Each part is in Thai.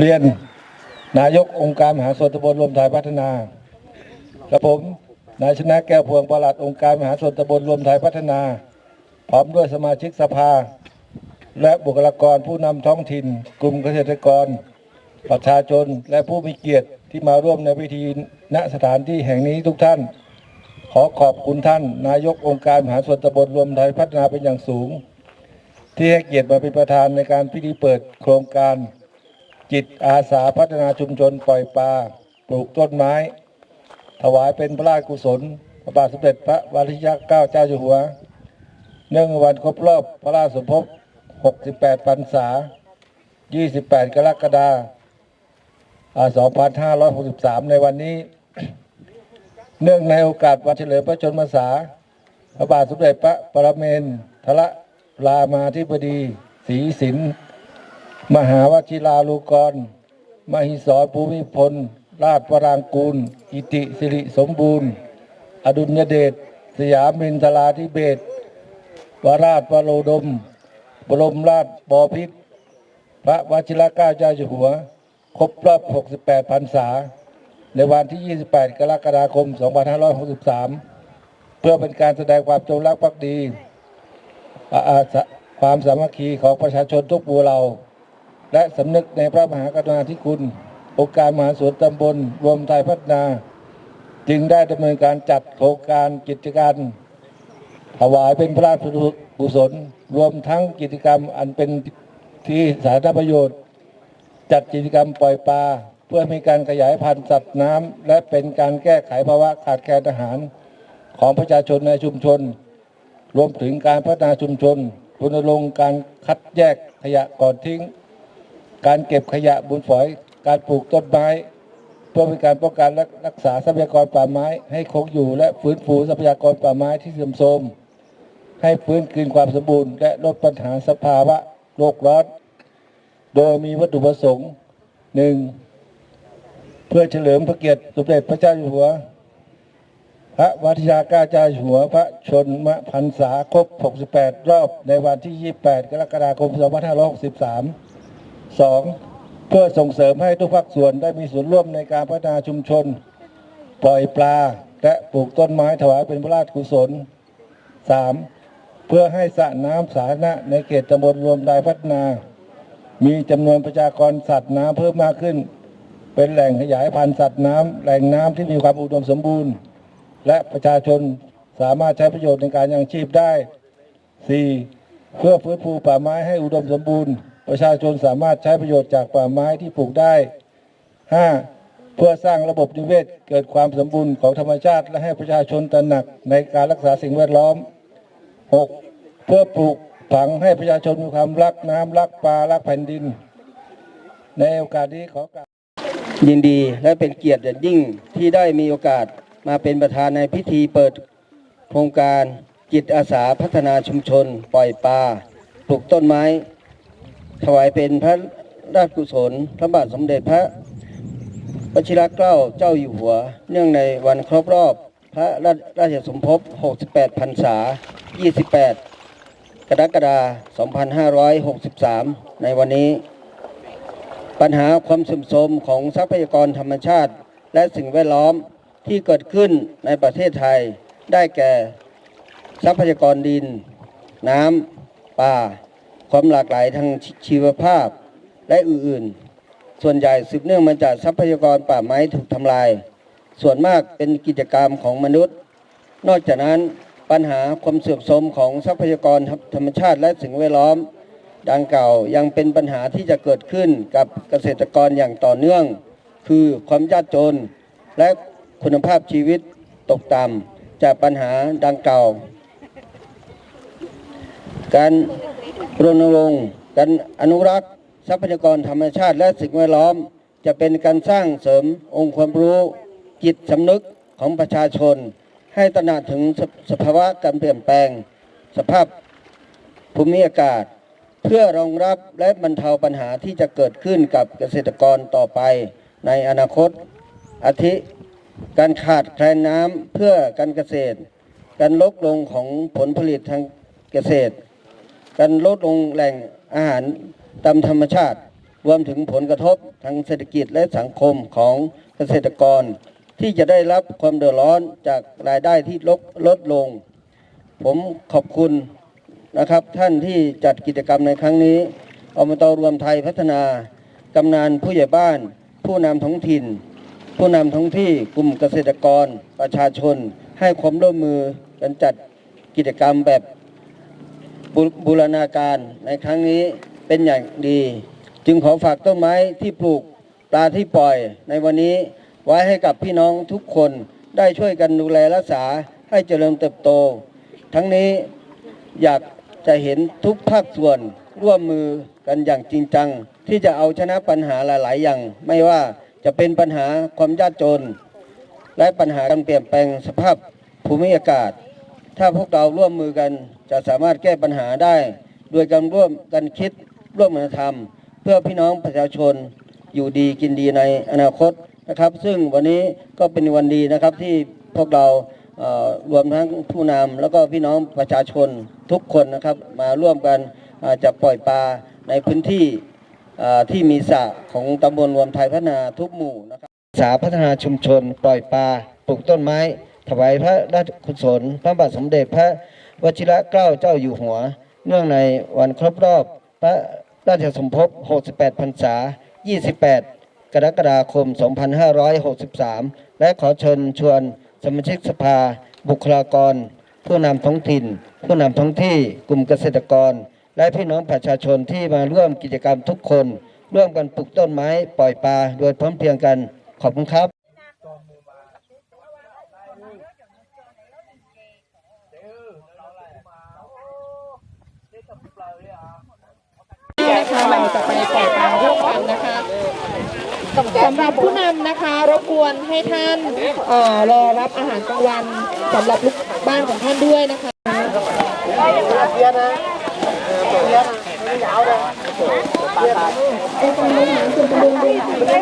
เรียนนายกองค์การมหาส่วนตำบลรวมไทยพัฒนากระผมนายชนะแก้วพวงประหลัดองค์การมหาส่วนตำบลรวมไทยพัฒนา พร้อมด้วยสมาชิกสภา และบุคลากรผู้นำท้องถิ่น กลุ่มเกษตรกร ประชาชนและผู้มีเกียรติที่มาร่วมในพิธีณสถานที่แห่งนี้ทุกท่าน ขอขอบคุณท่าน นายกองค์การมหาส่วนตำบลรวมไทยพัฒนาเป็นอย่างสูง ที่ให้เกียรติมาเป็นประธานในการพิธีเปิดโครงการ จิตอาสาพัฒนาชุมชนปล่อยปลาปลูกต้นไม้ ถวายเป็นพระราชกุศลพระบาทสมเด็จพระวชิรเกล้าเจ้าอยู่หัว เนื่องในวันครบรอบพระราชสมภพ 68 พรรษา 28 กรกฎาคม2563 ในวันนี้ เนื่องในโอกาสวันเฉลิมพระชนมพรรษา พระบาทสมเด็จพระปรเมนทรรามาธิบดีศรีสิน มหาวชิราลูกร มหิสรภูมิพล ราชวรางกูล อิติสิริสมบูรณ์ อดุลยเดช สยามินทราธิเบศรวราชวโรดม บรมราชบพิตรพระวชิรเกล้าเจ้าอยู่หัว ครบรอบ 68พรรษา ในวันที่ 28 กรกฎาคม 2563 เพื่อเป็นการแสดงความจงรักภักดี ความสามัคคีของประชาชนทุกหมู่เหล่า และสำนึกในพระมหากรุณาธิคุณ องค์การมหาสวนตำบล รวมไทยพัฒนา จึงได้ดำเนินการจัดโครงการกิจการถวายเป็นพระราชกุศล รวมทั้งกิจกรรมอันเป็นที่สาธารณประโยชน์ จัดกิจกรรมปล่อยปลาเพื่อมีการขยายพันธุ์สัตว์น้ำและเป็นการแก้ไขภาวะขาดแคลนอาหาร ของประชาชนในชุมชน รวมถึงการพัฒนาชุมชนรณรงค์การคัดแยกขยะก่อนทิ้ง การเก็บขยะบนฝอย การปลูกต้นไม้ เพื่อเป็นการป้องกันและรักษาทรัพยากรป่าไม้ ให้คงอยู่และฟื้นฟูทรัพยากรป่าไม้ที่เสื่อมโทรมให้ฟื้นคืนความสมบูรณ์และลดปัญหาสภาวะโลกร้อน โดยมีวัตถุประสงค์หนึ่งเพื่อเฉลิมพระเกียรติสมเด็จพระเจ้าอยู่หัว พระวัชิราก้าเจ้าอยู่หัว พระชนมพรรษาครบ 68 รอบในวันที่ 28 กรกฎาคม 2563 2. เพื่อส่งเสริมให้ทุกภาคส่วนได้มีส่วนร่วมในการพัฒนาชุมชน ปล่อยปลา และปลูกต้นไม้ถวายเป็นพระราชกุศล 3. เพื่อให้สระน้ำสาธารณะในเขตตำบลรวมไทยพัฒนา มีจำนวนประชากรสัตว์น้ำเพิ่มมากขึ้น เป็นแหล่งขยายพันธุ์สัตว์น้ำแหล่งน้ำที่มีความอุดมสมบูรณ์ และประชาชนสามารถใช้ประโยชน์ในการยังชีพได้ 4. เพื่อฟื้นฟูป่าไม้ให้อุดมสมบูรณ์ ประชาชนสามารถใช้ประโยชน์จากป่าไม้ที่ปลูกได้ 5. เพื่อสร้างระบบนิเวศเกิดความสมบูรณ์ของธรรมชาติ และให้ประชาชนตระหนักในการรักษาสิ่งแวดล้อม 6. เพื่อปลูกฝังให้ประชาชนมีความรักน้ำรักปลารักแผ่นดิน ในโอกาสนี้ขอกราบยินดีและเป็นเกียรติอย่างยิ่งที่ได้มีโอกาสมาเป็นประธานในพิธีเปิดโครงการจิตอาสาพัฒนาชุมชน ปล่อยปลาปลูกต้นไม้ ถวายเป็นพระราชกุศล พระบาทสมเด็จพระวชิรเกล้าเจ้าอยู่หัว เนื่องในวันครบรอบ พระราราชสมภพ 68พรรษา 28 กรกฎาคม 2563 ในวันนี้ ปัญหาความสื่มโทรมของทรัพยากรธรรมชาติ และสิ่งแวดล้อมที่เกิดขึ้นในประเทศไทยได้แก่ ทรัพยากรดิน น้ำ ป่า ความหลากหลายทางชีวภาพและอื่นๆ ส่วนใหญ่สืบเนื่องมาจากทรัพยากรป่าไม้ถูกทำลาย ส่วนมากเป็นกิจกรรมของมนุษย์ นอกจากนั้นปัญหาความเสื่อมโทรมของทรัพยากรธรรมชาติและสิ่งแวดล้อม ดังกล่าวยังเป็นปัญหาที่จะเกิดขึ้นกับเกษตรกรอย่างต่อเนื่อง คือความยากจน และคุณภาพชีวิตตกต่ำจากปัญหาดังกล่าว การ รณรงค์การอนุรักษ์ ทรัพยากรธรรมชาติ และสิ่งแวดล้อม จะเป็นการสร้างเสริมองค์ความรู้จิตสำนึกของประชาชน ให้ตระหนักถึงสสภาวะการเปลี่ยนแปลง สภาพภูมิอากาศ เพื่อรองรับและบรรเทาปัญหาที่จะเกิดขึ้นกับเกษตรกรต่อไปในอนาคต อาทิ การขาดแคลนน้ำเพื่อการเกษตร การลดลงของผลผลิตทางเกษตร การลดลงแหล่งอาหารตามธรรมชาติ รวมถึงผลกระทบทางเศรษฐกิจและสังคมของเกษตรกร ที่จะได้รับความเดือดร้อนจากรายได้ที่ลดลดลง ผมขอบคุณนะครับท่านที่จัดกิจกรรมในครั้งนี้อบตรวมไทยพัฒนากำนันผู้ใหญ่บ้าน ผู้นำท้องถิ่น ผู้นำท้องที่กลุ่มเกษตรกร ประชาชน ให้ความร่วมมือกันจัดกิจกรรมแบบ บูรณาการในครั้งนี้เป็นอย่างดี จึงขอฝากต้นไม้ที่ปลูกปลาที่ปล่อยในวันนี้ไว้ให้กับพี่น้องทุกคนได้ช่วยกันดูแลรักษาให้เจริญเติบโต ทั้งนี้อยากจะเห็นทุกภาคส่วนร่วมมือกันอย่างจริงจัง ที่จะเอาชนะปัญหาหลาย ๆ อย่าง ไม่ว่าจะเป็นปัญหาความยากจน และปัญหาการเปลี่ยนแปลงสภาพภูมิอากาศ ถ้าพวกเราร่วมมือกัน จะสามารถแก้ปัญหาได้ โดยการร่วมกันคิดร่วมกันทำเพื่อพี่น้องประชาชนอยู่ดีกินดีในอนาคตนะครับ ซึ่งวันนี้ก็เป็นวันดีนะครับที่พวกเรารวมทั้งผู้นำแล้วก็พี่น้องประชาชนทุกคนนะครับมาร่วมกันจะปล่อยปลาในพื้นที่ที่มีสระของตำบลรวมไทยพัฒนาทุกหมู่นะครับสาพัฒนาชุมชน ปล่อยปลาปลูกต้นไม้ ถวายพระราชกุศลพระบาทสมเด็จพระ วชิระเกล้าเจ้าอยู่หัว เนื่องในวันครบรอบพระราชสมภพ 68 พรรษา 28 กรกฎาคม 2563 และขอเชิญชวนสมาชิกสภา บุคลากร ผู้นำท้องถิ่น ผู้นำท้องที่กลุ่มเกษตรกร และพี่น้องประชาชนที่มาร่วมกิจกรรมทุกคน ร่วมกันปลูกต้นไม้ปล่อยปลาโดยพร้อมเพรียงกันขอบคุณครับ นะคะเรา จะไปปล่อยปลาร่วมกันนะคะสำหรับผู้นำนะคะ รบกวนให้ท่านเอ่อรอรับอาหารกลางวันสำหรับลูกบ้านของท่านด้วยนะคะองค์การบริหารส่วนตำบลเรียนไทยนะ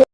คะ